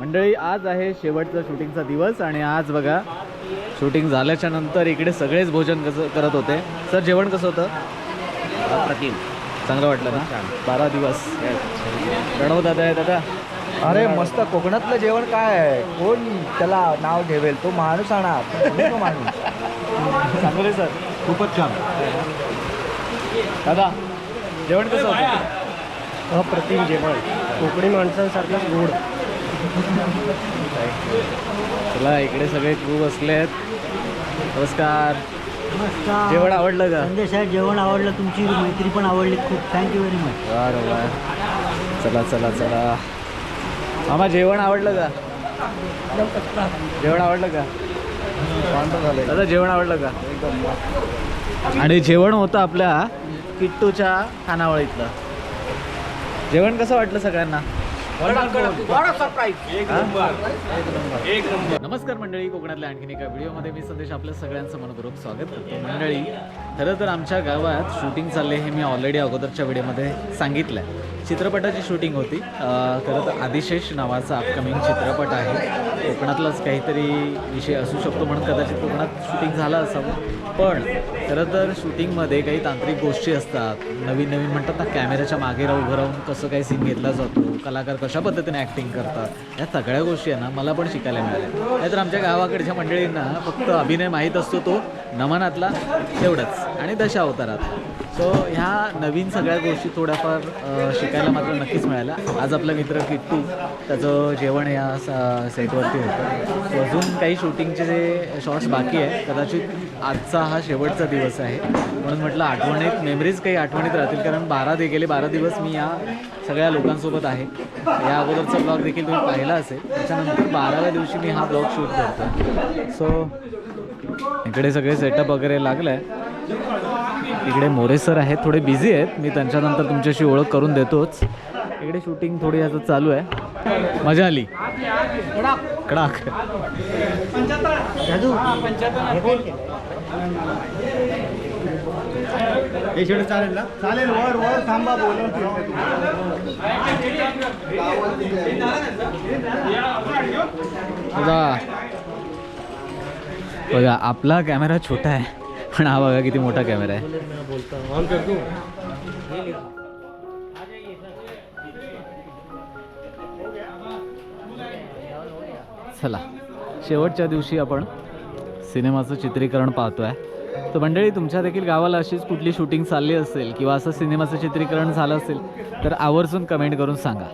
मंडळी आज आहे शेवटचा शूटिंगचा दिवस आणि आज बघा शूटिंग झाल्याच्यानंतर इकडे सगळेच भोजन कसं करत होते. सर जेवण कसं होतं? अप्रतिम. चांगलं वाटलं ना? बारा दिवस. प्रणव दादा आहे दादा? अरे मस्त. कोकणातलं जेवण काय आहे? कोण त्याला नाव ठेवेल? तो माणूस आणा. माणूस. चांगले सर. खूपच छान. दादा जेवण कसं होतं? अप्रतिम जेवण. कोकणी माणसांसारखंच गोड. चला इकडे सगळे क्रू बसले आहेत. नमस्कार. जेवण आवडलं का? संदेश साहेब जेवण आवडलं. तुमची मैत्री पण आवडली खूप. थँक्यू व्हेरी मच वा चला चला चला. मामा जेवण आवडलं का? जेवण आवडलं का? दादा जेवण आवडलं का? आणि जेवण होतं आपल्या किट्टूच्या खानावळीतलं. जेवण कसं वाटलं सगळ्यांना? नमस्कार मंडळी कोकणातल्या आणखीन एका व्हिडिओमध्ये मी संदेश आपल्या सगळ्यांचं मनपूर्वक स्वागत करतो. मंडळी खरं तर आमच्या गावात शूटिंग चालले हे मी ऑलरेडी अगोदरच्या व्हिडिओमध्ये सांगितलं आहे चित्रपटाची शूटिंग होती. खरं तर आदिशेष नावाचा अपकमिंग चित्रपट आहे. कोकणातलाच काहीतरी विषय असू शकतो म्हणून कदाचित कोकणात शूटिंग झालं असावं. पण खरं तर शूटिंगमध्ये काही तांत्रिक गोष्टी असतात. नवीन नवीन म्हणतात ना कॅमेऱ्याच्या मागे राहून उभं राहून कसं काही सीन घेतला जातो कलाकार कशा पद्धतीने ॲक्टिंग करतात या सगळ्या गोष्टी आहे ना मला पण शिकायला मिळाल्या. नाहीतर आमच्या गावाकडच्या मंडळींना फक्त अभिनय माहीत असतो तो नमनातला तेवढंच आणि दशावतारात सो ह्या नवीन सगळ्या गोष्टी थोड्याफार शिकायला मात्र नक्कीच मिळाल्या. आज आपला मित्र किट्टू त्याचं जेवण या सेटवर सेटवरती होतं. सो अजून काही शूटिंगचे जे शॉट्स बाकी आहे कदाचित आजचा हा शेवटचा दिवस आहे. म्हणून म्हटलं आठवणीत मेमरीज काही आठवणीत राहतील कारण बारा दे गेले बारा दिवस मी या सगळ्या लोकांसोबत आहे. या अगोदरचा ब्लॉग देखील तुम्ही पाहिला असेल. त्याच्यानंतर बाराव्या दिवशी मी हा ब्लॉग शूट करतो सो इकडे सगळे सेटअप वगैरे लागलं आहे इकडे मोरे सर आहेत थोडे बिझी आहेत. मी त्यांच्यानंतर तुमच्याशी ओळख करून देतोच. इकडे शूटिंग थोडी आता चालू आहे. मजा आली. कडाक. हे शेड चालेल ना? चालेल वर वर थांबा बोलून बघा. बघा आपला कॅमेरा छोटा आहे पण हा बघा किती मोठा कॅमेरा आहे. चला. शेवटच्या दिवशी आपण सिनेमाचं चित्रीकरण पाहतो आहे तर मंडळी तुमच्या देखील गावाला अशीच कुठली शूटिंग चालली असेल किंवा असं सिनेमाचं चित्रीकरण झालं असेल तर आवर्जून कमेंट करून सांगा.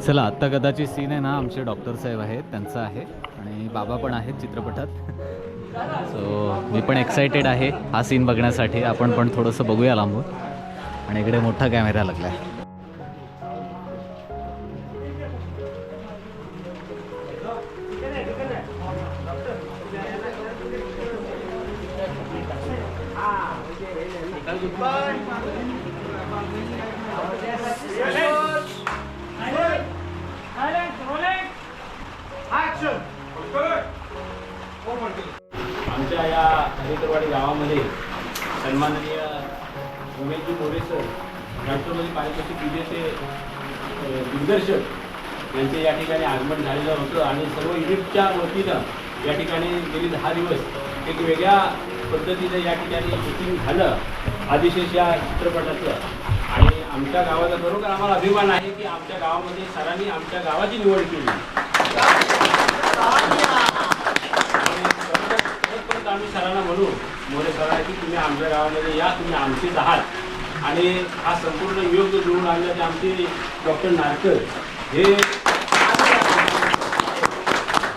चला आत्ता कदाचित सीन आहे ना आमचे डॉक्टर साहेब आहेत त्यांचं आहे. आणि बाबा पण आहेत चित्रपटात. सो मी पण एक्सायटेड आहे हा सीन बघण्यासाठी. आपण पण थोडंसं बघूया लांबून. आणि इकडे मोठा कॅमेरा लागला आहे उमेशजी मोरे सर राष्ट्रपती पारितोषिक विजेचे दिग्दर्शक. यांचे या ठिकाणी आगमन झालेलं होतं आणि सर्व युनिटच्या वतीनं या ठिकाणी गेली दहा दिवस एक वेगळ्या पद्धतीनं या ठिकाणी शूटिंग झालं. आदिशेष या चित्रपटाचं आणि आमच्या गावाचा खरोखर आम्हाला अभिमान आहे की आमच्या गावामध्ये सरांनी आमच्या गावाची निवड केली. आम्ही सरांना म्हणू मोरे सरांना की तुम्ही आमच्या गावामध्ये या तुम्ही आमचेच आहात. आणि हा संपूर्ण योग जुळून आणला ते आमचे डॉक्टर नारकर. हे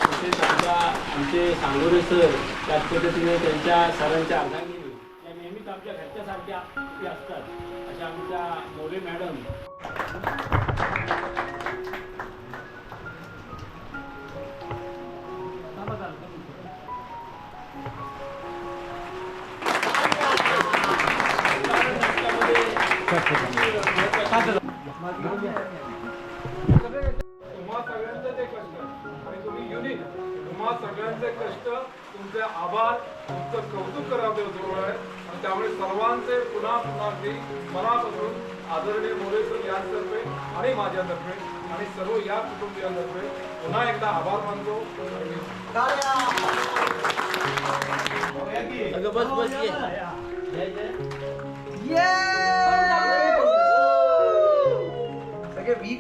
तसेच आमच्या आमचे सांगोरे सर त्याच पद्धतीने त्यांच्या सरांच्या अर्धांगिनी त्या नेहमीच आमच्या घरच्यासारख्या असतात. अशा आमच्या मोरे मॅडम. सगळ्यांचं ते कष्ट आणि तुम्ही युनिक तुम्हा सगळ्यांचे कष्ट तुमचे आभार तुमचं कौतुक करावे जवळ आहे आणि त्यामुळे सर्वांचे पुन्हा पुन्हा मी मनापासून आदरणीय मोरे सर यांतर्फे आणि माझ्यातर्फे आणि सर्व या. कुटुंबियांतर्फे पुन्हा एकदा आभार मानतो आणि मी सगळे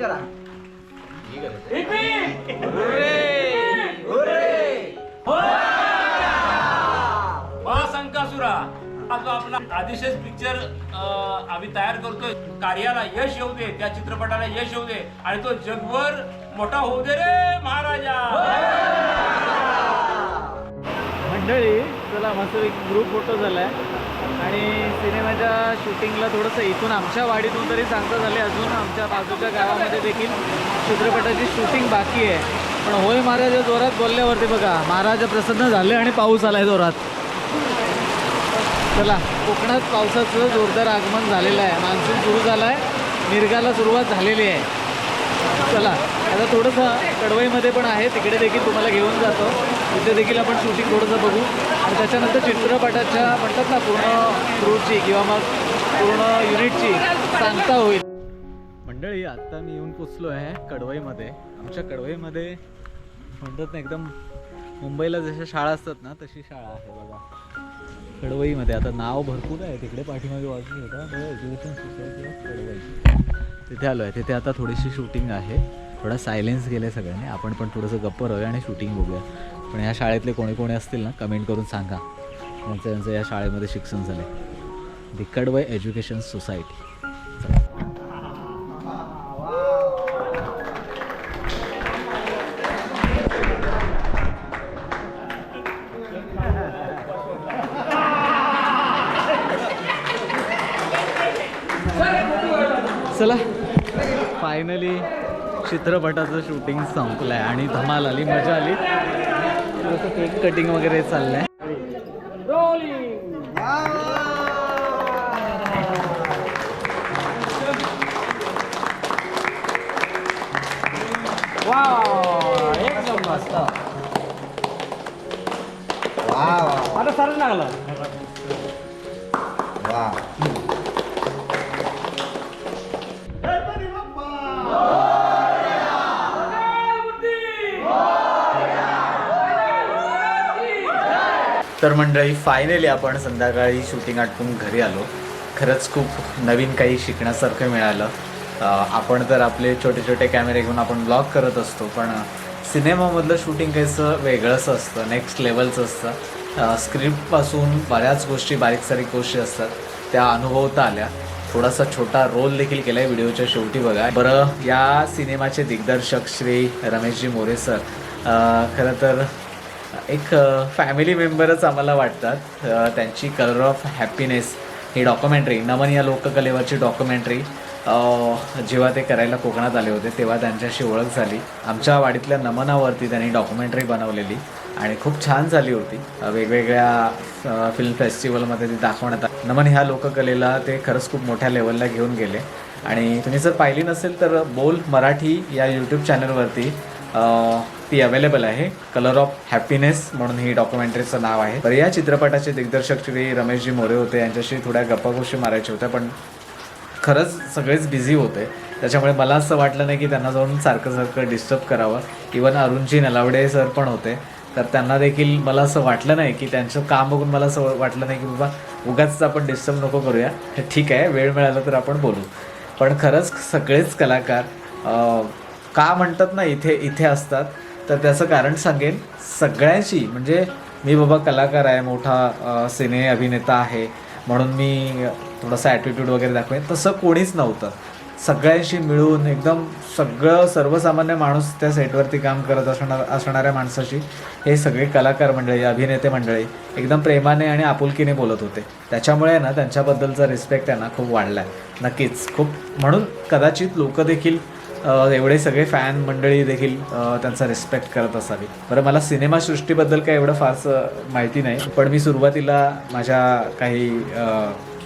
करा. महासंकासुरा हा जो आपला आदिशेष पिक्चर आम्ही तयार करतोय. कार्याला यश येऊ दे त्या चित्रपटाला यश येऊ दे. आणि तो जगभर मोठा होऊ दे रे महाराजा! मंडळी चला मस्त एक ग्रुप फोटो झालाय. आणि सिनेमाच्या शूटिंगला थोडंसं इथून आमच्या वाडीतून तरी सांगता झाले. अजून आमच्या बाजूच्या गावामध्ये देखील चित्रपटाची शूटिंग बाकी आहे. पण होय महाराज जोरात बोलल्यावरती बघा महाराज प्रसन्न झाले आणि पाऊस आलाय जोरात. चला कोकणात पावसाचं जोरदार आगमन झालेलं आहे. मान्सून सुरू झाला आहे निर्गाला सुरुवात झालेली आहे. चला आता थोडंसं कडवईमध्ये पण आहे तिकडे देखील तुम्हाला घेऊन जातो. तिथे देखील आपण शूटिंग थोडंसं बघू. आणि त्याच्यानंतर चित्रपटाच्या म्हणतात ना पूर्ण क्रूची किंवा मग पूर्ण युनिटची सांगता होईल. मंडळी आत्ता मी येऊन पोचलो आहे कडवईमध्ये. आमच्या कडवईमध्ये म्हणतात ना एकदम मुंबईला जशा शाळा असतात ना तशी शाळा आहे बघा. कडवईमध्ये. आता नाव भरपूर आहे. तिकडे पाठीमागे वाजून होता एज्युकेशन सोसायटी ऑफ कडवई. तिथे आलो आहे तिथे आता थोडीशी शूटिंग आहे. थोडा सायलेन्स गेले सगळ्यांनी. आपण पण थोडंसं गप्प राहूया आणि शूटिंग बघूया. पण या शाळेतले कोणी कोणी असतील ना कमेंट करून सांगा. त्यांचं त्यांचं या शाळेमध्ये शिक्षण झालं दी कडवई एज्युकेशन सोसायटी चला. फायनली चित्रपटाचं शूटिंग संपलं आहे आणि धमाल आली मजा आली. थोडंसं केक कटिंग वगैरे चाललं आहे एकदम मस्त वा वा आता सरळ लागला वा तर मंडळी फायनली आपण संध्याकाळी शूटिंग आटपून घरी आलो. खरंच खूप नवीन काही शिकण्यासारखं मिळालं. आपण तर आपले छोटे छोटे कॅमेरे घेऊन आपण ब्लॉग करत असतो पण सिनेमामधलं शूटिंग काहीसं वेगळंच असतं नेक्स्ट लेवलचं असतं. स्क्रिप्टपासून बऱ्याच गोष्टी बारीक सारीक गोष्टी असतात. त्या अनुभवता आल्या. थोडासा छोटा रोल देखील केला आहे व्हिडिओच्या शेवटी बघा. बरं या सिनेमाचे दिग्दर्शक श्री रमेशजी मोरे सर. खरं तर एक फॅमिली मेंबरच आम्हाला वाटतात. त्यांची कलर ऑफ हॅपीनेस ही डॉक्युमेंटरी नमन या लोककलेवरची डॉक्युमेंटरी जेव्हा ते करायला कोकणात आले होते तेव्हा त्यांच्याशी ओळख झाली. आमच्या वाडीतल्या नमनावरती त्यांनी डॉक्युमेंटरी बनवलेली आणि खूप छान झाली होती. वेगवेगळ्या फिल्म फेस्टिवलमध्ये ती दाखवण्यात आली. नमन ह्या लोककलेला ते खरंच खूप मोठ्या लेवलला घेऊन गेले. आणि तुम्ही जर पाहिली नसेल तर बोल मराठी या यूट्यूब चॅनलवरती ती अवेलेबल आहे. कलर ऑफ हॅपीनेस म्हणून ही डॉक्युमेंटरीचं नाव आहे. तर या चित्रपटाचे दिग्दर्शक श्री रमेशजी मोरे होते. यांच्याशी थोड्या गप्पागोष्टी मारायच्या होत्या पण खरंच सगळेच बिझी होते. त्याच्यामुळे मला असं वाटलं नाही की त्यांना जाऊन सारखं सारखं डिस्टर्ब करावं. इवन अरुणजी नलावडे सर पण होते. तर त्यांना देखील मला असं वाटलं नाही की त्यांचं काम बघून मला असं वाटलं नाही की बाबा उगाच आपण डिस्टर्ब नको करूया. ठीक आहे वेळ मिळाला तर आपण बोलू. पण खरंच सगळेच कलाकार का म्हणतात ना इथे इथे असतात. तर त्याचं कारण सांगेन सगळ्यांशी. म्हणजे मी बाबा कलाकार आहे मोठा सिने अभिनेता आहे. म्हणून मी थोडासा ॲटिट्यूड वगैरे दाखवेन. तसं कोणीच नव्हतं. सगळ्यांशी मिळून एकदम सगळं सर्वसामान्य माणूस त्या सेटवरती काम करत असणार असणाऱ्या माणसाशी हे सगळे कलाकार मंडळी अभिनेते मंडळी एकदम प्रेमाने आणि आपुलकीने बोलत होते. त्याच्यामुळे ना त्यांच्याबद्दलचा रिस्पेक्ट आहे ना खूप वाढला आहे नक्कीच. खूप म्हणून कदाचित लोक देखील एवढे सगळे फॅन मंडळी देखील त्यांचा रिस्पेक्ट करत असावी. बरं मला सिनेमासृष्टीबद्दल काय एवढं फारसं माहिती नाही पण मी सुरुवातीला माझ्या काही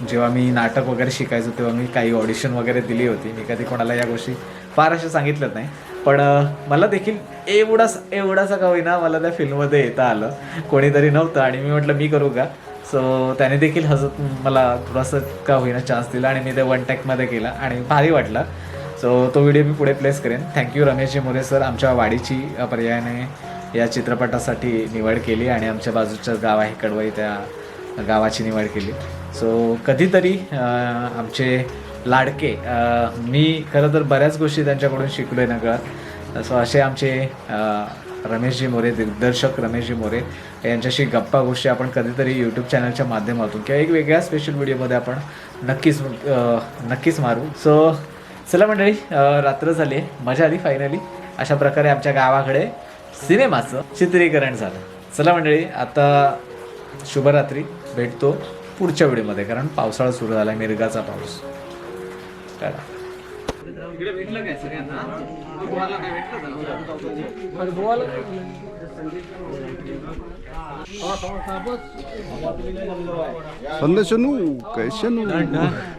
जेव्हा मी नाटक वगैरे शिकायचो तेव्हा मी काही ऑडिशन वगैरे दिली होती. मी कधी कोणाला या गोष्टी फार अशा सांगितल्यात नाही पण मला देखील एवढाच एवढासा का होईना मला त्या फिल्ममध्ये येता आलं. कोणीतरी नव्हतं आणि मी म्हटलं मी करू का? सो त्याने देखील हसत मला थोडासा का होईना चान्स दिला आणि मी ते वन टॅकमध्ये केला आणि भारी वाटलं. सो तो व्हिडिओ मी पुढे प्लेस करेन. थँक्यू रमेशजी मोरे सर आमच्या वाडीची पर्यायाने या चित्रपटासाठी निवड केली आणि आमच्या बाजूचं गाव आहे कडवई त्या गावाची निवड केली. सो कधीतरी आमचे लाडके मी खरं तर बऱ्याच गोष्टी त्यांच्याकडून शिकलो आहे नकळत सो असे आमचे रमेशजी मोरे दिग्दर्शक रमेशजी मोरे यांच्याशी गप्पा गोष्टी आपण कधीतरी यूट्यूब चॅनलच्या माध्यमातून किंवा एक वेगळ्या स्पेशल व्हिडिओमध्ये आपण नक्कीच नक्कीच मारू. सो चला मंडळी रात्र झाली आहे. मजा आली फायनली अशा प्रकारे आमच्या गावाकडे सिनेमाचं चित्रीकरण झालं. चला मंडळी आता शुभरात्री. भेटतो पुढच्या व्हिडिओमध्ये कारण पावसाळा सुरू झाला आहे मिरगाचा पाऊस. करा इकडे भेटलं काय सगळ्यांना? गोवाला काय भेटलं गोवाला संदेशनू कैशनू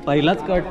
पहिलाच कट.